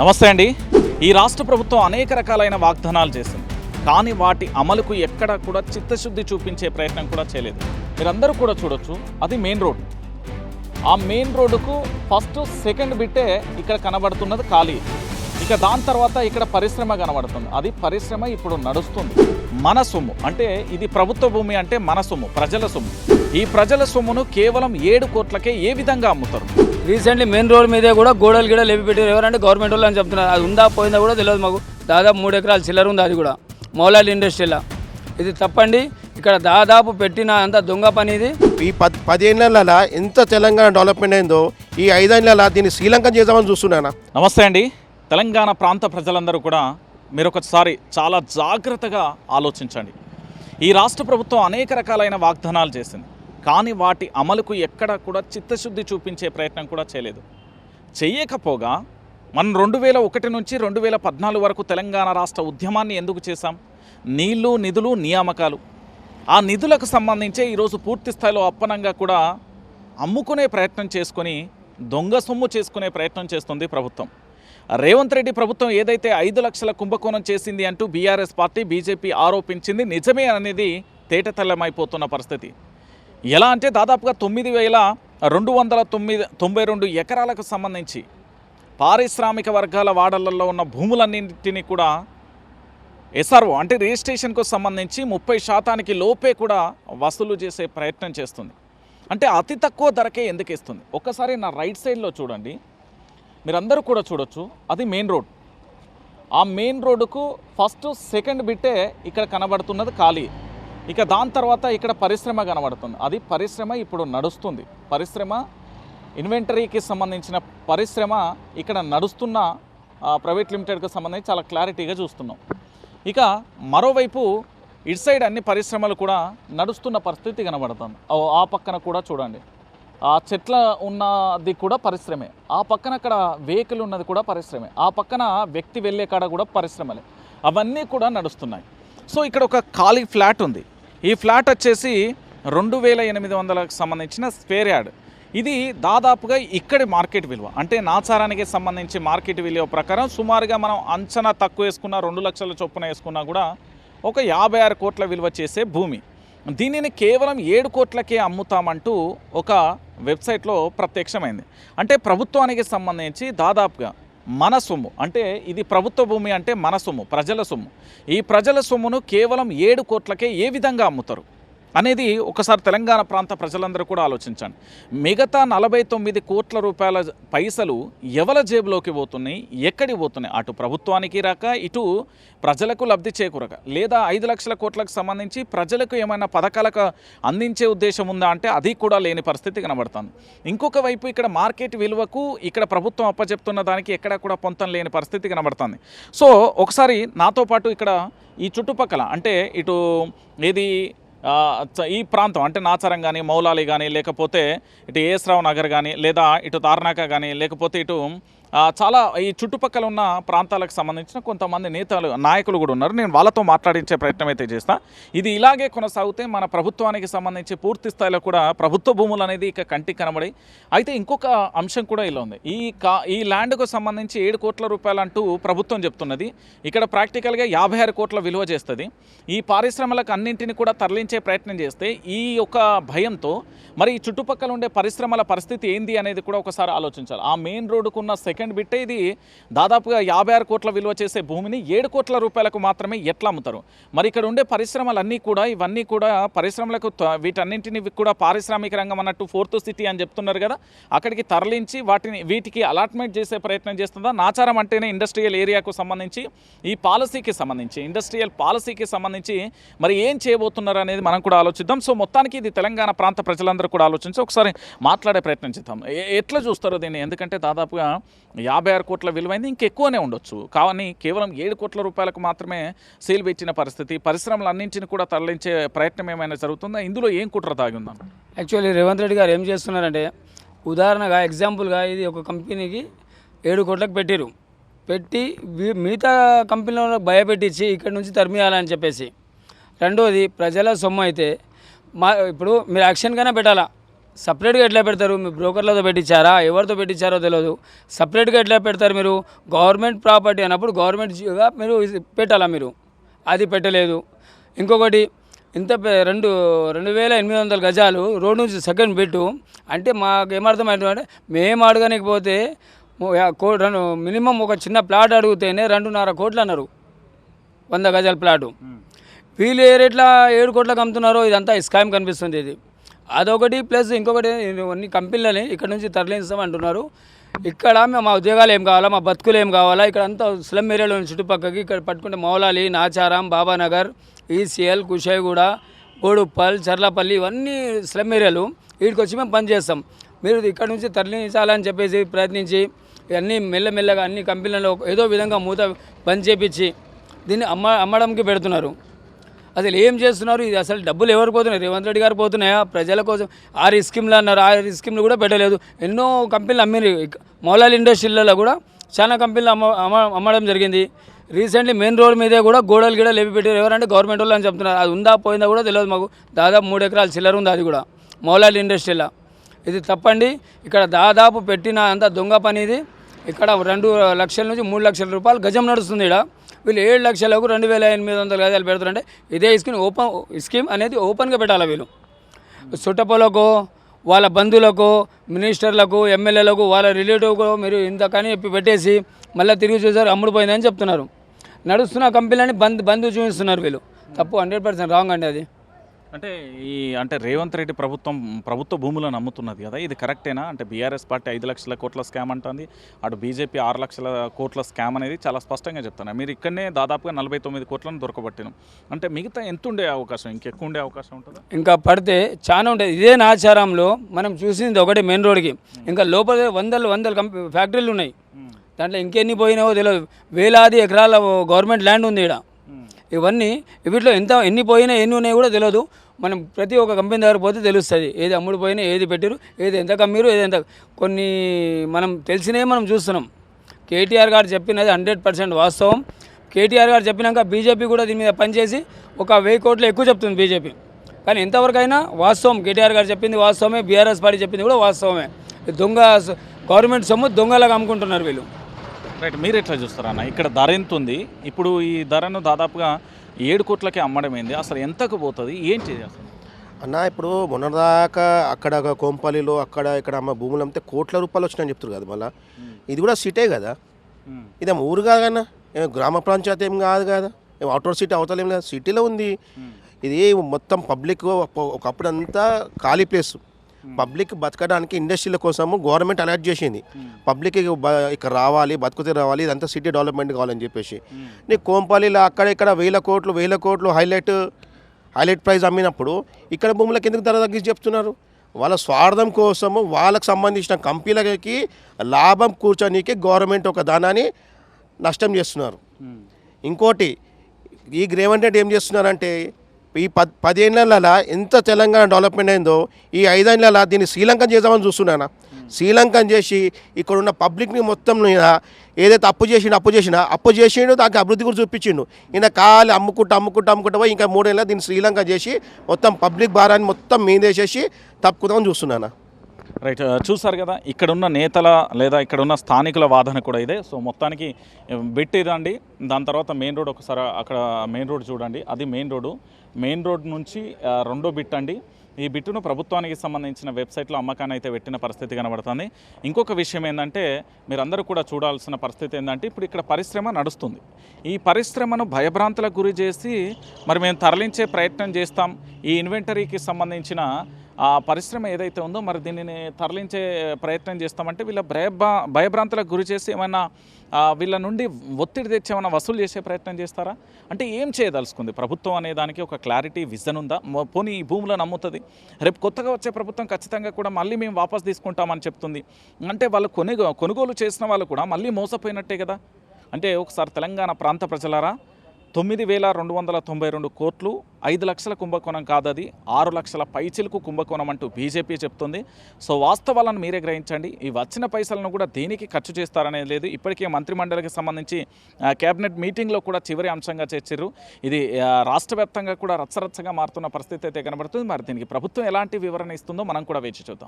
నమస్తే అండి. ఈ రాష్ట్ర ప్రభుత్వం అనేక రకాలైన వాగ్దానాలు చేసింది. కానీ వాటి అమలుకు ఎక్కడ కూడా చిత్తశుద్ధి చూపించే ప్రయత్నం కూడా చేయలేదు. మీరందరూ కూడా చూడొచ్చు అది మెయిన్ రోడ్. ఆ మెయిన్ రోడ్డుకు ఫస్ట్ సెకండ్ బిట్టే ఇక్కడ కనబడుతున్నది ఖాళీ. ఇక దాని తర్వాత ఇక్కడ పరిశ్రమ కనబడుతుంది. అది పరిశ్రమ ఇప్పుడు నడుస్తుంది. మన సొమ్ము. అంటే ఇది ప్రభుత్వ భూమి అంటే మన సొమ్ము ప్రజల సొమ్ము. ఈ ప్రజల సొమ్మును కేవలం ఏడు కోట్లకే ఏ విధంగా అమ్ముతారు? రీసెంట్లీ మెయిన్ రోడ్ మీదే కూడా గోడలు గిడ లేపి పెట్టారు. ఎవరంటే గవర్నమెంట్ వాళ్ళు అని చెప్తున్నారు. అది ఉందా పోయిందా కూడా తెలియదు మాకు. దాదాపు మూడు ఎకరాలు చిల్లర ఉంది అది కూడా. మౌలాలి ఇండస్ట్రీలో. ఇది తప్పండి. ఇక్కడ దాదాపు పెట్టిన అంత దొంగ పని ఇది. ఈ పద్ పదేళ్ళ ఎంత తెలంగాణ డెవలప్మెంట్ అయిందో ఈ ఐదేళ్ళ దీన్ని శ్రీలంకన్ చేద్దామని చూస్తున్నానా నమస్తే అండి. తెలంగాణ ప్రాంత ప్రజలందరూ కూడా మీరు ఒకసారి చాలా జాగ్రత్తగా ఆలోచించండి. ఈ రాష్ట్ర ప్రభుత్వం అనేక రకాలైన వాగ్దానాలు చేసింది. కానీ వాటి అమలుకు ఎక్కడ కూడా చిత్తశుద్ధి చూపించే ప్రయత్నం కూడా చేయలేదు. చేయకపోగా మనం రెండు వేల ఒకటి నుంచి రెండు వేల పద్నాలుగు వరకు తెలంగాణ రాష్ట్ర ఉద్యమాన్ని ఎందుకు చేశాం? నీళ్ళు నిధులు నియామకాలు. ఆ నిధులకు సంబంధించే ఈరోజు పూర్తి స్థాయిలో అప్పనంగా కూడా అమ్ముకునే ప్రయత్నం చేసుకొని దొంగ సొమ్ము చేసుకునే ప్రయత్నం చేస్తుంది ప్రభుత్వం. రేవంత్ రెడ్డి ప్రభుత్వం ఏదైతే ఐదు లక్షల కుంభకోణం చేసింది అంటూ బీఆర్ఎస్ పార్టీ బీజేపీ ఆరోపించింది నిజమే అనేది తేటతెల్లమైపోతున్న పరిస్థితి. ఎలా అంటే దాదాపుగా తొమ్మిది వేల రెండు వందల తొమ్మిది తొంభై రెండు ఎకరాలకు సంబంధించి పారిశ్రామిక వర్గాల వాడలలో ఉన్న భూములన్నింటినీ కూడా ఎస్ఆర్ఓ అంటే రిజిస్ట్రేషన్కు సంబంధించి ముప్పై శాతానికి లోపే కూడా వసూలు చేసే ప్రయత్నం చేస్తుంది. అంటే అతి తక్కువ ధరకే ఎందుకు ఇస్తుంది ఒక్కసారి నా రైట్ సైడ్లో చూడండి. మీరందరూ కూడా చూడొచ్చు. అది మెయిన్ రోడ్. ఆ మెయిన్ రోడ్డుకు ఫస్ట్ సెకండ్ బిట్టే ఇక్కడ కనబడుతున్నది ఖాళీ. ఇక దాని తర్వాత ఇక్కడ పరిశ్రమ కనబడుతుంది. అది పరిశ్రమ ఇప్పుడు నడుస్తుంది. పరిశ్రమ ఇన్వెంటరీకి సంబంధించిన పరిశ్రమ ఇక్కడ నడుస్తున్న ప్రైవేట్ లిమిటెడ్కి సంబంధించి చాలా క్లారిటీగా చూస్తున్నాం. ఇక మరోవైపు ఇటు సైడ్ అన్ని పరిశ్రమలు కూడా నడుస్తున్న పరిస్థితి కనబడుతుంది. ఓ, ఆ పక్కన కూడా చూడండి. ఆ చెట్ల ఉన్నది కూడా పరిశ్రమే. ఆ పక్కన అక్కడ వెహికల్ ఉన్నది కూడా పరిశ్రమే. ఆ పక్కన వ్యక్తి వెళ్ళే కాడ కూడా పరిశ్రమలే. అవన్నీ కూడా నడుస్తున్నాయి. సో ఇక్కడ ఒక ఖాళీ ఫ్లాట్ ఉంది. ఈ ఫ్లాట్ వచ్చేసి రెండు వేల ఎనిమిది వందలకు సంబంధించిన స్పేర్ యార్డ్. ఇది దాదాపుగా ఇక్కడి మార్కెట్ విలువ. అంటే నాచారానికి సంబంధించి మార్కెట్ విలువ ప్రకారం సుమారుగా మనం అంచనా తక్కువ వేసుకున్న రెండు లక్షల చొప్పున వేసుకున్నా కూడా ఒక యాభై ఆరు కోట్ల విలువ చేసే భూమి. దీనిని కేవలం ఏడు కోట్లకే అమ్ముతామంటూ ఒక వెబ్సైట్లో ప్రత్యక్షమైంది. అంటే ప్రభుత్వానికి సంబంధించి దాదాపుగా మన సొమ్ము. అంటే ఇది ప్రభుత్వ భూమి అంటే మన సొమ్ము ప్రజల సొమ్ము. ఈ ప్రజల సొమ్మును కేవలం ఏడు కోట్లకే ఏ విధంగా అమ్ముతారు? అనేది ఒకసారి తెలంగాణ ప్రాంత ప్రజలందరూ కూడా ఆలోచించండి. మిగతా నలభై తొమ్మిది కోట్ల రూపాయల పైసలు ఎవల జేబులోకి పోతున్నాయి? ఎక్కడికి పోతున్నాయి? అటు ప్రభుత్వానికి రాక ఇటు ప్రజలకు లబ్ధి చేకూరక. లేదా ఐదు లక్షల కోట్లకు సంబంధించి ప్రజలకు ఏమైనా పథకాలకు అందించే ఉద్దేశం ఉందా అంటే అది కూడా లేని పరిస్థితి కనబడుతుంది. ఇంకొక వైపు ఇక్కడ మార్కెట్ విలువకు ఇక్కడ ప్రభుత్వం అప్పచెప్తున్న దానికి ఎక్కడా కూడా పొంతం లేని పరిస్థితి కనబడుతుంది. సో ఒకసారి నాతో పాటు ఇక్కడ ఈ చుట్టుపక్కల అంటే ఇటు ఏది ఈ ప్రాంతం అంటే నాచారం కానీ మౌలాలి కానీ లేకపోతే ఇటు ఏఎస్ రావు నగర్ కానీ లేదా ఇటు తార్నాక కానీ లేకపోతే ఇటు చాలా ఈ చుట్టుపక్కల ఉన్న ప్రాంతాలకు సంబంధించిన కొంతమంది నేతలు నాయకులు కూడా ఉన్నారు. నేను వాళ్ళతో మాట్లాడించే ప్రయత్నం అయితే చేస్తా. ఇది ఇలాగే కొనసాగితే మన ప్రభుత్వానికి సంబంధించి పూర్తి స్థాయిలో కూడా ప్రభుత్వ భూములు అనేది ఇక కంటికి కనబడి అయితే ఇంకొక అంశం కూడా ఇలా ఉంది. ఈ కా ఈ ల్యాండ్కు సంబంధించి ఏడు కోట్ల రూపాయలు అంటూ ప్రభుత్వం చెప్తున్నది. ఇక్కడ ప్రాక్టికల్గా యాభై ఆరు కోట్ల విలువ చేస్తుంది. ఈ పారిశ్రమలకు అన్నింటిని కూడా తరలించే ప్రయత్నం చేస్తే ఈ యొక్క భయంతో మరి ఈ చుట్టుపక్కల ఉండే పరిశ్రమల పరిస్థితి ఏంది అనేది కూడా ఒకసారి ఆలోచించాలి. ఆ మెయిన్ రోడ్డుకున్న సెకండ్ బిట్టే ఇది దాదాపుగా యాభై ఆరు కోట్ల విలువ చేసే భూమిని ఏడు కోట్ల రూపాయలకు మాత్రమే ఎట్లా అమ్ముతారు? మరి ఇక్కడ ఉండే పరిశ్రమలన్నీ కూడా ఇవన్నీ కూడా పరిశ్రమలకు వీటన్నింటిని కూడా పారిశ్రామిక రంగం అన్నట్టు ఫోర్త్ సిటీ అని చెప్తున్నారు కదా అక్కడికి తరలించి వాటిని వీటికి అలాట్మెంట్ చేసే ప్రయత్నం చేస్తుందా? నాచారం అంటేనే ఇండస్ట్రియల్ ఏరియాకు సంబంధించి ఈ పాలసీకి సంబంధించి ఇండస్ట్రియల్ పాలసీకి సంబంధించి మరి ఏం చేయబోతున్నారు అనేది మనం కూడా ఆలోచిద్దాం. సో మొత్తానికి ఇది తెలంగాణ ప్రాంత ప్రజలందరూ కూడా ఆలోచించి ఒకసారి మాట్లాడే ప్రయత్నం చేద్దాం. ఎట్లా చూస్తారో దీన్ని? ఎందుకంటే దాదాపుగా యాభై ఆరు కోట్ల విలువైంది ఇంకెక్కువనే ఉండొచ్చు. కానీ కేవలం ఏడు కోట్ల రూపాయలకు మాత్రమే సేల్ పెట్టిన పరిస్థితి. పరిశ్రమలన్నింటిని కూడా తరలించే ప్రయత్నం ఏమైనా జరుగుతుందా? ఇందులో ఏం కుట్ర తాగిందా యాక్చువల్లీ రేవంత్ రెడ్డి గారు ఏం చేస్తున్నారంటే ఉదాహరణగా ఎగ్జాంపుల్గా ఇది ఒక కంపెనీకి ఏడు కోట్లకు పెట్టిరు పెట్టి మిగతా కంపెనీలో భయపెట్టించి ఇక్కడ నుంచి తరిమియాలని చెప్పేసి. రెండోది ప్రజల సొమ్ము అయితే మా ఇప్పుడు మీరు యాక్షన్గానే పెట్టాలా? సపరేట్గా ఎట్లా పెడతారు? మీ బ్రోకర్లతో పెట్టించారా? ఎవరితో పెట్టించారో తెలియదు సపరేట్గా ఎట్లా పెడతారు మీరు? గవర్నమెంట్ ప్రాపర్టీ అన్నప్పుడు గవర్నమెంట్గా మీరు ఇది పెట్టాలా మీరు? అది పెట్టలేదు. ఇంకొకటి ఇంత రెండు రెండు వేల ఎనిమిది వందల గజాలు రోడ్ నుంచి సెకండ్ పెట్టు. అంటే మాకు ఏమర్థమైంది అంటే మేము అడగనికి పోతే రెండు మినిమం ఒక చిన్న ప్లాట్ అడిగితేనే రెండున్నర కోట్లు అన్నారు. వంద గజాల ప్లాటు. వీళ్ళు ఏ రేట్ల ఏడు కోట్లకు అమ్ముతున్నారో ఇదంతా స్కామ్ కనిపిస్తుంది ఇది. అదొకటి ప్లస్ ఇంకొకటి అన్ని కంపెనీలని ఇక్కడ నుంచి తరలిస్తాం అంటున్నారు ఇక్కడ మా ఉద్యోగాలు ఏం కావాలా మా బతుకులు ఏం కావాలా ఇక్కడ అంతా స్లమ్ ఏరియాలో చుట్టుపక్కకి ఇక్కడ పట్టుకుంటే మౌలాలి నాచారం బాబానగర్ ఈసీఎల్ కుషాయిగూడ గోడుప్పల్ చర్లపల్లి ఇవన్నీ స్లమ్ ఏరియాలు. వీటికి వచ్చి మేము పని చేస్తాం. మీరు ఇక్కడ నుంచి తరలించాలని చెప్పేసి ప్రయత్నించి ఇవన్నీ మెల్లమెల్లగా అన్ని కంపెనీలలో ఏదో విధంగా మూత పని చేపించి దీన్ని అమ్మ అమ్మడంకి పెడుతున్నారు. అసలు ఏం చేస్తున్నారు? ఇది అసలు డబ్బులు ఎవరు పోతున్నాయి? రేవంత్ రెడ్డి గారు పోతున్నాయా? ప్రజల కోసం ఆరు స్కీమ్లు అన్నారు. ఆరు స్కీమ్లు కూడా పెట్టలేదు. ఎన్నో కంపెనీలు అమ్మిరు. మోలాల్ ఇండస్ట్రీలలో కూడా చాలా కంపెనీలు అమ్మ అమ్మ అమ్మడం జరిగింది. రీసెంట్లీ మెయిన్ రోడ్ మీదే కూడా గోడలు గిడ లేపి పెట్టారు. ఎవరంటే గవర్నమెంట్ వాళ్ళు అని చెప్తున్నారు. అది ఉందా పోయిందా కూడా తెలియదు మాకు. దాదాపు మూడు ఎకరాల చిల్లర ఉంది అది కూడా. మౌలాల్ ఇండస్ట్రీలో. ఇది తప్పండి. ఇక్కడ దాదాపు పెట్టిన అంత దొంగ పని ఇది. ఇక్కడ రెండు లక్షల నుంచి మూడు లక్షల రూపాయలు గజం నడుస్తుంది ఇక్కడ వీళ్ళు ఏడు లక్షలకు రెండు వేల ఎనిమిది వందల గజాలు పెడుతుంటే ఇదే స్కీమ్ ఓపెన్ స్కీమ్ అనేది ఓపెన్గా పెట్టాలి వీళ్ళు. చుట్టపలకు వాళ్ళ బంధువులకు మినిస్టర్లకు ఎమ్మెల్యేలకు వాళ్ళ రిలేటివ్కు మీరు ఇంత కానీ చెప్పి పెట్టేసి మళ్ళీ తిరిగి చూసారు అమ్ముడుపోయిందని చెప్తున్నారు. నడుస్తున్న కంపెనీలని బంద్ బంద్ చూపిస్తున్నారు వీళ్ళు. తప్పు హండ్రెడ్ పర్సెంట్ రాంగ్ అండి అది. అంటే ఈ అంటే రేవంత్ రెడ్డి ప్రభుత్వం ప్రభుత్వ భూములను అమ్ముతున్నది కదా? ఇది కరెక్టేనా? అంటే బీఆర్ఎస్ పార్టీ ఐదు లక్షల కోట్ల స్కామ్ అంటుంది. అటు బీజేపీ ఆరు లక్షల కోట్ల స్కామ్ అనేది చాలా స్పష్టంగా చెప్తున్నారు. మీరు ఇక్కడనే దాదాపుగా నలభై తొమ్మిది కోట్లను దొరకబట్టినాం. అంటే మిగతా ఎంత ఉండే అవకాశం? ఇంకెక్కువ ఉండే అవకాశం ఉంటుందా? ఇంకా పడితే చాలా ఉంటుంది ఇదే నాచారంలో మనం చూసింది ఒకటి మెయిన్ రోడ్కి ఇంకా లోపల వందలు వందలు ఫ్యాక్టరీలు ఉన్నాయి. దాంట్లో ఇంకెన్ని పోయినావో తెలియదు వేలాది ఎకరాల గవర్నమెంట్ ల్యాండ్ ఉంది ఇక్కడ ఇవన్నీ వీటిలో ఎంత ఎన్ని పోయినా ఎన్ని ఉన్నాయో కూడా తెలియదు మనం ప్రతి ఒక్క కంపెనీ దగ్గర పోతే తెలుస్తుంది. ఏది అమ్ముడు పోయినా ఏది పెట్టారు ఏది ఎంత కమ్మిరు ఏది ఎంత కొన్ని మనం తెలిసినవి మనం చూస్తున్నాం. కేటీఆర్ గారు చెప్పినది హండ్రెడ్ పర్సెంట్ వాస్తవం. కేటీఆర్ గారు చెప్పినాక బీజేపీ కూడా దీని మీద పనిచేసి ఒక వెయ్యి కోట్లు ఎక్కువ చెప్తుంది బీజేపీ. కానీ ఎంతవరకైనా వాస్తవం. కేటీఆర్ గారు చెప్పింది వాస్తవమే బీఆర్ఎస్ పార్టీ చెప్పింది కూడా వాస్తవమే. దొంగ గవర్నమెంట్ సొమ్ము దొంగలాగా అమ్ముకుంటున్నారు వీళ్ళు. రైట్ మీరు ఎట్లా చూస్తారన్న? ఇక్కడ ధర ఎంత ఉంది? ఇప్పుడు ఈ ధరను దాదాపుగా ఏడు కోట్లకే అమ్మడమైంది అసలు ఎంతకు పోతుంది? ఏంటి అసలు? అన్న ఇప్పుడు మొన్నదాకా అక్కడ కోంపల్లిలో అక్కడ ఇక్కడ అమ్మ భూములు అమ్మితే కోట్ల రూపాయలు వచ్చినాయని చెప్తారు కదా మళ్ళీ. ఇది కూడా సిటే కదా? ఇదేం ఊరు కాదన్న ఏం గ్రామ పంచాయతీ ఏం కాదు కదా? ఏం అవుటర్ సిటీ అవతల ఏం లేదు. సిటీలో ఉంది. ఇది మొత్తం పబ్లిక్ ఒకప్పుడు అంతా ఖాళీ ప్లేస్ పబ్లిక్ బతకడానికి ఇండస్ట్రీల కోసము గవర్నమెంట్ అలర్ట్ చేసింది. పబ్లిక్ ఇక్కడ రావాలి బతుకుతే రావాలి ఇదంతా సిటీ డెవలప్మెంట్ కావాలని చెప్పేసి. నీ కోంపల్లిలో అక్కడ ఇక్కడ వేల కోట్లు వేల కోట్లు హైలైట్ హైలైట్ ప్రైస్ అమ్మినప్పుడు ఇక్కడ భూములకు ఎందుకు ధర తగ్గించి చెప్తున్నారు. వాళ్ళ స్వార్థం కోసము వాళ్ళకి సంబంధించిన కంపెనీలకి లాభం కూర్చోనీకి గవర్నమెంట్ ఒక దానాన్ని నష్టం చేస్తున్నారు. ఇంకోటి ఈ రేవంత్ రెడ్డి ఏం చేస్తున్నారంటే ఈ పద్ పదేళ్ళ ఎంత తెలంగాణ డెవలప్మెంట్ అయిందో ఈ ఐదేళ్ళ దీన్ని శ్రీలంకన్ చేద్దామని చూస్తున్నాను శ్రీలంకన్ చేసి ఇక్కడ ఉన్న పబ్లిక్ని మొత్తం మీద ఏదైతే అప్పు చేసిండు అప్పు చేసినా అప్పు చేసిండు దానికి అభివృద్ధి కూడా చూపించిండు. ఈయన కాలు అమ్ముకుంటూ అమ్ముకుంటూ అమ్ముకుంటూ పోయి ఇంకా మూడేళ్ళ దీన్ని శ్రీలంక చేసి మొత్తం పబ్లిక్ భారాన్ని మొత్తం మీదేసేసి తప్పుకుందామని చూస్తున్నాను రైట్ uh, చూసారు కదా ఇక్కడ ఉన్న నేతల లేదా ఇక్కడ ఉన్న స్థానికుల వాదన కూడా ఇదే. సో మొత్తానికి uh, బిట్ ఇదండి దాని తర్వాత మెయిన్ రోడ్ ఒకసారి అక్కడ మెయిన్ రోడ్ చూడండి. అది మెయిన్ రోడ్డు. మెయిన్ రోడ్ నుంచి రెండో బిట్ అండి. ఈ బిట్టును ప్రభుత్వానికి సంబంధించిన వెబ్సైట్లో అమ్మకాన్ని అయితే పెట్టిన పరిస్థితి కనబడుతుంది. ఇంకొక విషయం ఏంటంటే మీరందరూ కూడా చూడాల్సిన పరిస్థితి ఏంటంటే ఇప్పుడు ఇక్కడ పరిశ్రమ నడుస్తుంది. ఈ పరిశ్రమను భయభ్రాంతులకు గురి చేసి మరి మేము తరలించే ప్రయత్నం చేస్తాం. ఈ ఇన్వెంటరీకి సంబంధించిన ఆ పరిశ్రమ ఏదైతే ఉందో మరి దీనిని తరలించే ప్రయత్నం చేస్తామంటే వీళ్ళ భయభా భయభ్రాంతులకు గురి చేసి ఏమైనా వీళ్ళ నుండి ఒత్తిడి తెచ్చి ఏమైనా వసూలు చేసే ప్రయత్నం చేస్తారా? అంటే ఏం చేయదలుచుకుంది? ప్రభుత్వం అనే దానికి ఒక క్లారిటీ విజన్ ఉందా? పోనీ ఈ భూములను నమ్ముతుంది రేపు కొత్తగా వచ్చే ప్రభుత్వం ఖచ్చితంగా కూడా మళ్ళీ మేము వాపస్ తీసుకుంటామని చెప్తుంది. అంటే వాళ్ళు కొనుగో కొనుగోలు చేసిన వాళ్ళు కూడా మళ్ళీ మోసపోయినట్టే కదా? అంటే ఒకసారి తెలంగాణ ప్రాంత ప్రజలారా తొమ్మిది వేల రెండు వందల తొంభై రెండు కోట్లు ఐదు లక్షల కుంభకోణం కాదది ఆరు లక్షల పైచిలకు కుంభకోణం అంటూ బీజేపీ చెప్తుంది. సో వాస్తవాలను మీరే గ్రహించండి. ఈ వచ్చిన పైసలను కూడా దేనికి ఖర్చు చేస్తారనేది లేదు. ఇప్పటికే మంత్రిమండలికి సంబంధించి కేబినెట్ మీటింగ్లో కూడా చివరి అంశంగా చేర్చారు ఇది రాష్ట్ర వ్యాప్తంగా కూడా రచ్చరచ్చగా మారుతున్న పరిస్థితి అయితే కనబడుతుంది. మరి దీనికి ప్రభుత్వం ఎలాంటి వివరణ ఇస్తుందో మనం కూడా వేచి చూద్దాం.